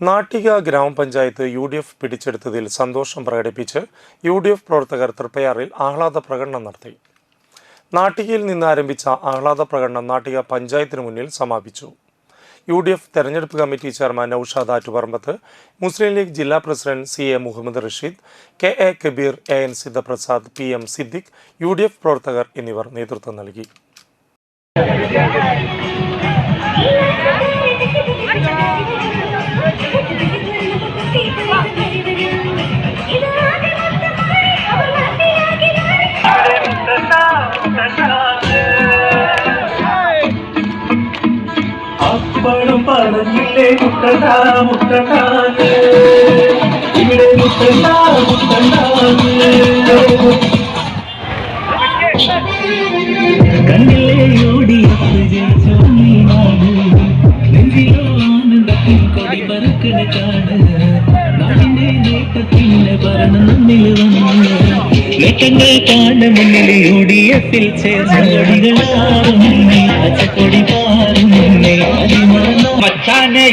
നാട്ടിക ഗ്രാമപഞ്ചായത്ത് U D F പിടിച്ചെടുത്തതിൽ സന്തോഷം പ്രകടിപ്പിച്ച് യു ഡി എഫ് പ്രവർത്തകർ തൃപ്പയാറിൽ ആഹ്ലാദ പ്രകടനം നടത്തി. നാട്ടികയിൽ നിന്ന് ആരംഭിച്ച ആഹ്ലാദ പ്രകടനം നാട്ടിക പഞ്ചായത്തിന് മുന്നിൽ സമാപിച്ചു. യു ഡി എഫ് തെരഞ്ഞെടുപ്പ് കമ്മിറ്റി ചെയർമാൻ നൌഷാദ് ആറ്റുപറമ്പത്ത് മുസ്ലിം ലീഗ് ജില്ലാ president C A Muhammad Rasheed K A Kabeer A N Sidhaprasad P M Siddique U D F പ്രവർത്തകർ എന്നിവർ നേതൃത്വം നൽകി. അപ്പഴും പറഞ്ഞില്ലേ മുട്ടണ്ട മുട്ടണ്ടാന്ന് ഇവിടെ മുട്ടണ്ട മുട്ടണ്ടാന്ന് നെഞ്ചിലോ കൊടി ചേർന്നടികളാറും പച്ചക്കൊടി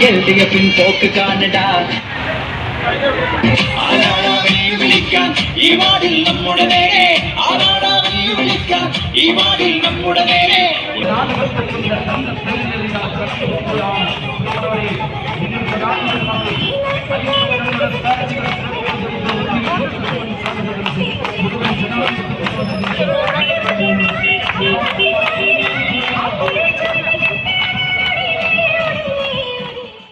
പാറും പിൻപോക്ക് കാണട ആരാടാവനെ വിളിക്കാൻ? ഈ വാർഡിൽ നമ്മുടെ നേരെ. ആരാടാവനെ വിളിക്കാൻ? ഈ വാർഡിൽ നമ്മുടെ നേരെ.